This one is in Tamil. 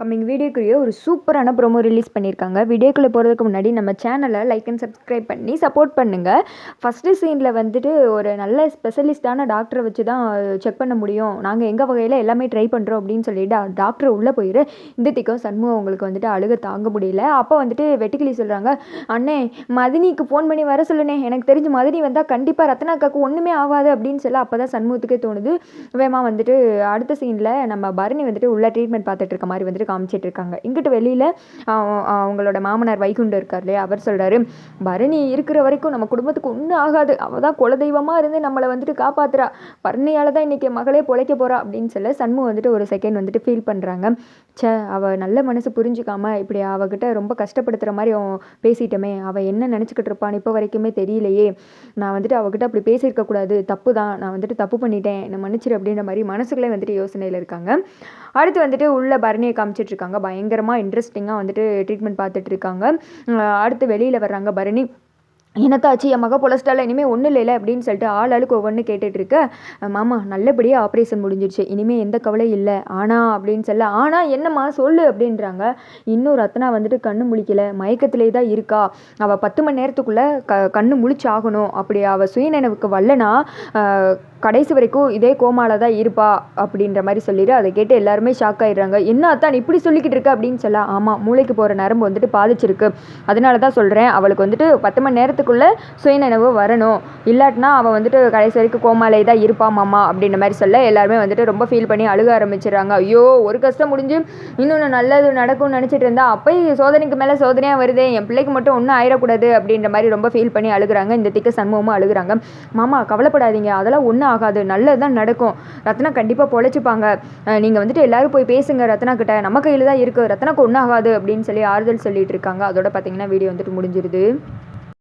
கம்மிங் வீடியோக்குரிய ஒரு சூப்பரான ப்ரோமோ ரிலீஸ் பண்ணியிருக்காங்க. வீடியோக்குள்ளே போகிறதுக்கு முன்னாடி நம்ம சேனலை லைக் அண்ட் சப்ஸ்கிரைப் பண்ணி சப்போர்ட் பண்ணுங்கள் ஃபஸ்ட்டு சீனில் வந்துட்டு ஒரு நல்ல ஸ்பெஷலிஸ்டான டாக்டரை வச்சு தான் செக் பண்ண முடியும். நாங்கள் எங்கள் வகையில் எல்லாமே ட்ரை பண்ணுறோம் அப்படின்னு சொல்லிட்டு டாக்டர் உள்ளே போயிரு. இந்த திக்கம் சண்முகம் அவங்களுக்கு வந்துட்டு அழுக தாங்க முடியல. அப்போ வந்துட்டு வெட்டிக்கிளி சொல்கிறாங்க அண்ணே மதினிக்கு ஃபோன் பண்ணி வர சொல்லுனே எனக்கு தெரிஞ்சு மதினி வந்தால் கண்டிப்பாக ரத்னாக்காக்கு ஒன்றுமே ஆகாது அப்படின்னு சொல்லி அப்போ தான் சண்முகத்துக்கே தோணுது. வேமா வந்துட்டு அடுத்த சீனில் நம்ம பரணி வந்துட்டு உள்ள ட்ரீட்மெண்ட் பார்த்துட்டு இருக்க மாதிரி வந்துட்டு காமிச்சிட்டு இருக்காங்க. இங்கிட்டு வெளியில் அவங்களோட மாமனார் வைகுண்டர் இருக்கார் இல்லையா? அவர் சொல்கிறாரு பரணி இருக்கிற வரைக்கும் நம்ம குடும்பத்துக்கு ஒன்றும் ஆகாது. அவள் தான் குலதெய்வமாக இருந்து நம்மளை வந்துட்டு காப்பாத்துறா. பரணியால் தான் இன்றைக்கி மகளே பொழைக்க போகிறா அப்படின்னு சொல்ல சண்முகம் வந்துட்டு ஒரு செகண்ட் வந்துட்டு ஃபீல் பண்ணுறாங்க சே அவள் நல்ல மனசு புரிஞ்சுக்காம இப்படி அவகிட்ட ரொம்ப கஷ்டப்படுத்துகிற மாதிரி அவன் பேசிட்டோமே அவள் என்ன நினச்சிக்கிட்டு இருப்பான்னு இப்போ வரைக்குமே தெரியலையே. நான் வந்துட்டு அவகிட்ட அப்படி பேசியிருக்கக்கூடாது தப்பு தான். நான் வந்துட்டு தப்பு பண்ணிட்டேன். என்னை மன்னிச்சிரு அப்படின்ற மாதிரி மனசுக்குள்ளே வந்துட்டு யோசனையில் இருக்காங்க. அடுத்து வந்துட்டு உள்ள பரணியை காமிச்சிட்ருக்காங்க. பயங்கரமாக இன்ட்ரெஸ்டிங்காக வந்துட்டு ட்ரீட்மெண்ட் பார்த்துட்ருக்காங்க. அடுத்து வெளியில் வர்றாங்க பரணி. என்னத்தாச்சு என் மக பொலஸ்டால இனிமேல் ஒன்றும் இல்லைல அப்படின்னு சொல்லிட்டு ஆள் ஆளுக்கு ஒவ்வொன்று கேட்டுட்ருக்க. மாமா நல்லபடியாக ஆப்ரேஷன் முடிஞ்சிருச்சு. இனிமேல் எந்த கவலையும் இல்லை. ஆனா அப்படின்னு சொல்ல ஆனால் என்னம்மா சொல்லு அப்படின்றாங்க. இன்னும் ரத்னா வந்துட்டு கண்ணு முழிக்கல. மயக்கத்திலே தான் இருக்கா. அவள் பத்து மணி நேரத்துக்குள்ளே க கண்ணு முழிச்சாகணும். அப்படி அவள் சுயநினைவுக்கு வரலனா கடைசி வரைக்கும் இதே கோமாவில் தான் இருப்பா அப்படின்ற மாதிரி சொல்லிடு அதை கேட்டு எல்லாருமே ஷாக் ஆகிடுறாங்க என்ன அத்தான் இப்படி சொல்லிக்கிட்டு இருக்க அப்படின்னு சொல்ல ஆமாம் மூளைக்கு போகிற நரம்பு வந்துட்டு பாதிச்சிருக்கு. அதனால தான் சொல்கிறேன் அவளுக்கு வந்துட்டு பத்து மணி நேரத்துக்குள்ளே சுயநினைவு வரணும். இல்லாட்டினா அவள் வந்துட்டு கடைசி வரைக்கும் கோமாலே தான் இருப்பா மாமா அப்படின்ற மாதிரி சொல்ல எல்லாருமே வந்துட்டு ரொம்ப ஃபீல் பண்ணி அழுக ஆரம்பிச்சிடுறாங்க. ஐயோ ஒரு கஷ்டம் முடிஞ்சு இன்னொன்று நல்லது நடக்கும்னு நினச்சிட்டு இருந்தா அப்போயும் சோதனைக்கு மேலே சோதனையாக வருதே என் பிள்ளைக்கு மட்டும் ஒன்றும் ஆயிடக்கூடாது அப்படின்ற மாதிரி ரொம்ப ஃபீல் பண்ணி அழுகுறாங்க. இந்த திக்க சண்முகமும் அழுகுறாங்க. மாமா கவலைப்படாதீங்க அதெல்லாம் ஒன்றும் ஆகாது. நல்லது தான் நடக்கும். ரத்னா கண்டிப்பாக பொழைச்சிப்பாங்க. நீங்கள் வந்துட்டு எல்லோரும் போய் பேசுங்க ரத்னா கிட்ட. நம்ம கையில் தான் இருக்குது ரத்னாக்கு ஒன்றாகாது அப்படின்னு சொல்லி ஆறுதல் சொல்லிட்டு இருக்காங்க. அதோட பார்த்தீங்கன்னா வீடியோ வந்துட்டு முடிஞ்சிருது.